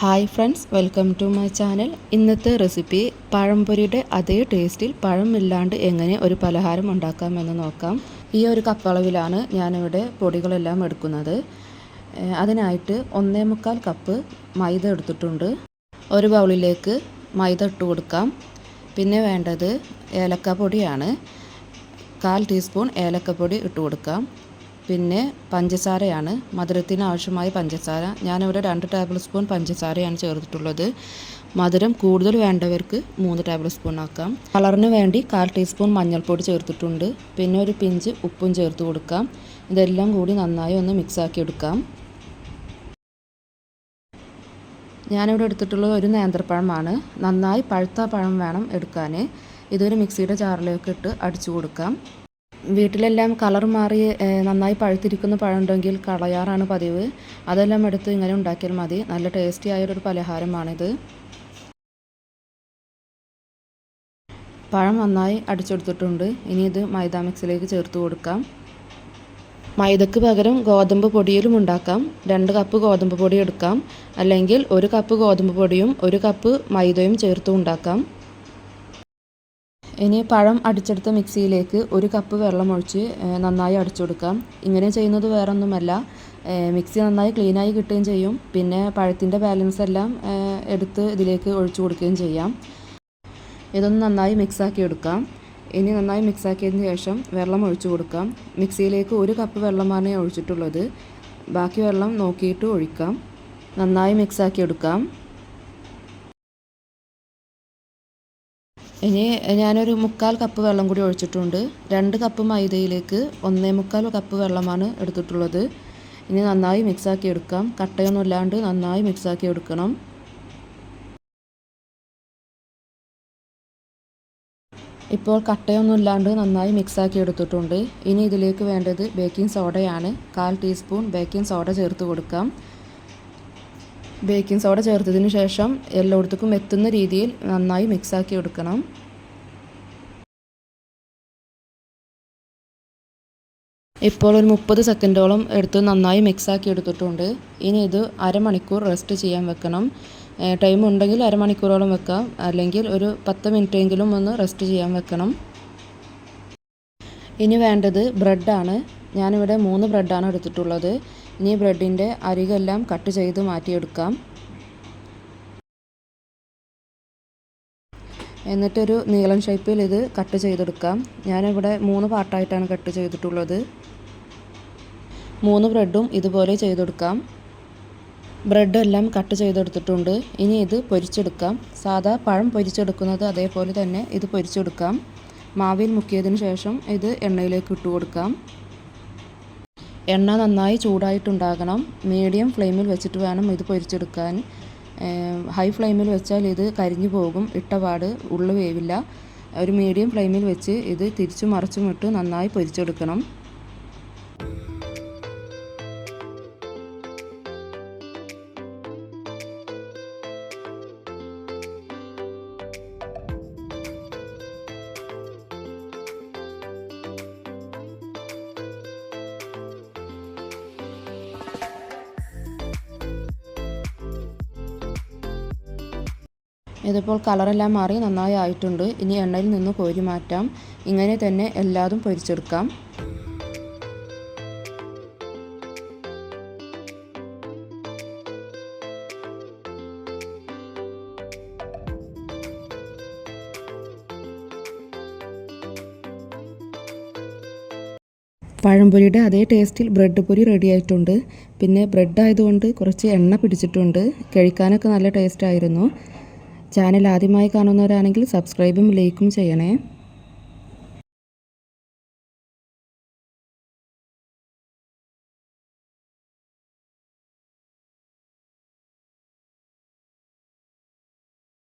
Hi friends welcome to my channel ഇന്നത്തെ recipe പഴംപൊരിയുടെ അതേ ടേസ്റ്റിൽ പഴമില്ലാണ്ട് എങ്ങനെ ഒരു പലഹാരം ഉണ്ടാക്കാമെന്ന് നോക്കാം. ഈ ഒരു കപ്പളവിലാണ് ഞാനിവിടെ പൊടികളെല്ലാം എടുക്കുന്നത്. അതിനായിട്ട് ഒന്നേ മുക്കാൽ കപ്പ് മൈദ എടുത്തിട്ടുണ്ട്. ഒരു ബൗളിലേക്ക് മൈദ ഇട്ട് കൊടുക്കാം. പിന്നെ വേണ്ടത് ഏലക്കപ്പൊടിയാണ് കാൽ ടീസ്പൂൺ ഏലക്കപ്പൊടി ഇട്ട് കൊടുക്കാം. പിന്നെ പഞ്ചസാരയാണ്. മധുരത്തിന് ആവശ്യമായ പഞ്ചസാര. ഞാനിവിടെ രണ്ട് ടേബിൾ സ്പൂൺ പഞ്ചസാരയാണ് ചേർത്തിട്ടുള്ളത്. മധുരം കൂടുതൽ വേണ്ടവർക്ക് മൂന്ന് ടേബിൾ സ്പൂൺ ആക്കാം. കളറിന് വേണ്ടി കാൽ ടീസ്പൂൺ മഞ്ഞൾപ്പൊടി ചേർത്തിട്ടുണ്ട്. പിന്നെ ഒരു പിഞ്ച് ഉപ്പും ചേർത്ത് കൊടുക്കാം. ഇതെല്ലാം കൂടി നന്നായി ഒന്ന് മിക്സാക്കി എടുക്കാം. ഞാനിവിടെ എടുത്തിട്ടുള്ളത് ഒരു നേന്ത്രപ്പഴമാണ്. നന്നായി പഴുത്ത പഴം വേണം എടുക്കാൻ ഇതൊരു മിക്സിയുടെ ജാറിലേക്ക് ഇട്ട് അടിച്ചു കൊടുക്കാം. വീട്ടിലെല്ലാം കളർ മാറി നന്നായി പഴുത്തിരിക്കുന്ന പഴമുണ്ടെങ്കിൽ കളയാറാണ് പതിവ്. അതെല്ലാം എടുത്ത് ഇങ്ങനെ ഉണ്ടാക്കിയാൽ മതി. നല്ല ടേസ്റ്റി ആയൊരു പലഹാരമാണിത്. പഴം നന്നായി അടിച്ചെടുത്തിട്ടുണ്ട്. ഇനി ഇത് മൈദ മിക്സിലേക്ക് ചേർത്ത് കൊടുക്കാം. മൈദക്ക് പകരം ഗോതമ്പ് പൊടിയിലും ഉണ്ടാക്കാം. രണ്ട് കപ്പ് ഗോതമ്പ് പൊടി എടുക്കാം. അല്ലെങ്കിൽ ഒരു കപ്പ് ഗോതമ്പ് പൊടിയും ഒരു കപ്പ് മൈദയും ചേർത്ത് ഉണ്ടാക്കാം. ഇനി പഴം അടിച്ചെടുത്ത മിക്സിയിലേക്ക് ഒരു കപ്പ് വെള്ളം ഒഴിച്ച് നന്നായി അടിച്ചു കൊടുക്കാം ഇങ്ങനെ ചെയ്യുന്നത് വേറൊന്നുമല്ല. മിക്സി നന്നായി ക്ലീനായി കിട്ടുകയും ചെയ്യും. പിന്നെ പഴത്തിന്റെ ബാലൻസ് എല്ലാം എടുത്ത് ഇതിലേക്ക് ഒഴിച്ചു കൊടുക്കുകയും ചെയ്യാം. ഇതൊന്ന് നന്നായി മിക്സാക്കി എടുക്കാം ഇനി നന്നായി മിക്സാക്കിയതിന് ശേഷം വെള്ളം ഒഴിച്ചു കൊടുക്കാം. മിക്സിയിലേക്ക് ഒരു കപ്പ് വെള്ളമാണ് ഒഴിച്ചിട്ടുള്ളത്. ബാക്കി വെള്ളം നോക്കിയിട്ട് ഒഴിക്കാം. നന്നായി മിക്സാക്കി എടുക്കാം ഇനി ഞാനൊരു മുക്കാൽ കപ്പ് വെള്ളം കൂടി ഒഴിച്ചിട്ടുണ്ട്. രണ്ട് കപ്പ് മൈദയിലേക്ക് ഒന്നേ മുക്കാൽ കപ്പ് വെള്ളമാണ് എടുത്തിട്ടുള്ളത്. ഇനി നന്നായി മിക്സാക്കി എടുക്കാം. കട്ടയൊന്നും ഇല്ലാണ്ട് നന്നായി മിക്സാക്കി എടുക്കണം. ഇപ്പോൾ കട്ടയൊന്നും ഇല്ലാണ്ട് നന്നായി മിക്സാക്കി എടുത്തിട്ടുണ്ട്. ഇനി ഇതിലേക്ക് വേണ്ടത് ബേക്കിംഗ് സോഡയാണ് കാൽ ടീസ്പൂൺ ബേക്കിംഗ് സോഡ ചേർത്ത് കൊടുക്കാം. ബേക്കിംഗ് സോഡ ചേർത്തതിന് ശേഷം എല്ലായിടത്തേക്കും എത്തുന്ന രീതിയിൽ നന്നായി മിക്സാക്കി എടുക്കണം. ഇപ്പോൾ ഒരു മുപ്പത് സെക്കൻഡോളം എടുത്ത് നന്നായി മിക്സാക്കി എടുത്തിട്ടുണ്ട്. ഇനി ഇത് അരമണിക്കൂർ റെസ്റ്റ് ചെയ്യാൻ വെക്കണം. ടൈം ഉണ്ടെങ്കിൽ അരമണിക്കൂറോളം വെക്കാം. അല്ലെങ്കിൽ ഒരു പത്ത് മിനിറ്റെങ്കിലും ഒന്ന് റെസ്റ്റ് ചെയ്യാൻ വെക്കണം. ഇനി വേണ്ടത് ബ്രെഡാണ് ഞാനിവിടെ മൂന്ന് ബ്രെഡാണ് എടുത്തിട്ടുള്ളത്. ഇനി ബ്രെഡിന്റെ അരികെല്ലാം കട്ട് ചെയ്ത് മാറ്റിയെടുക്കാം. എന്നിട്ടൊരു നീളം ഷേപ്പിൽ ഇത് കട്ട് ചെയ്തെടുക്കാം. ഞാനിവിടെ മൂന്ന് പാർട്ടായിട്ടാണ് കട്ട് ചെയ്തിട്ടുള്ളത്. മൂന്ന് ബ്രെഡും ഇതുപോലെ ചെയ്തെടുക്കാം. ബ്രെഡ് എല്ലാം കട്ട് ചെയ്തെടുത്തിട്ടുണ്ട്. ഇനി ഇത് പൊരിച്ചെടുക്കാം. സാധാ പഴം പൊരിച്ചെടുക്കുന്നത് അതേപോലെ തന്നെ ഇത് പൊരിച്ചെടുക്കാം. മാവിൽ മുക്കിയതിന് ശേഷം ഇത് എണ്ണയിലേക്ക് ഇട്ട് കൊടുക്കാം എണ്ണ നന്നായി ചൂടായിട്ടുണ്ടാകണം. മീഡിയം ഫ്ലെയിമിൽ വെച്ചിട്ട് വേണം ഇത് പൊരിച്ചെടുക്കാൻ. ഹൈ ഫ്ലെയിമിൽ വെച്ചാൽ ഇത് കരിഞ്ഞു പോകും. ഇട്ടപാട് ഉള്ളു വേവില്ല. ഒരു മീഡിയം ഫ്ലെയിമിൽ വെച്ച് ഇത് തിരിച്ചും മറിച്ചും ഇട്ട് നന്നായി പൊരിച്ചെടുക്കണം. ഇതിപ്പോൾ കളറെല്ലാം മാറി നന്നായി ആയിട്ടുണ്ട്. ഇനി എണ്ണയിൽ നിന്ന് കോരി മാറ്റാം. ഇങ്ങനെ തന്നെ എല്ലാതും പൊരിച്ചെടുക്കാം. പഴംപൊരിയുടെ അതേ ടേസ്റ്റിൽ ബ്രെഡ് പൊരി റെഡി ആയിട്ടുണ്ട്. പിന്നെ ബ്രെഡ് ആയതുകൊണ്ട് കുറച്ച് എണ്ണ പിടിച്ചിട്ടുണ്ട്. കഴിക്കാനൊക്കെ നല്ല ടേസ്റ്റ് ആയിരുന്നു. ചാനൽ ആദ്യമായി കാണുന്നവരാണെങ്കിൽ സബ്സ്ക്രൈബും ലൈക്കും ചെയ്യണേ.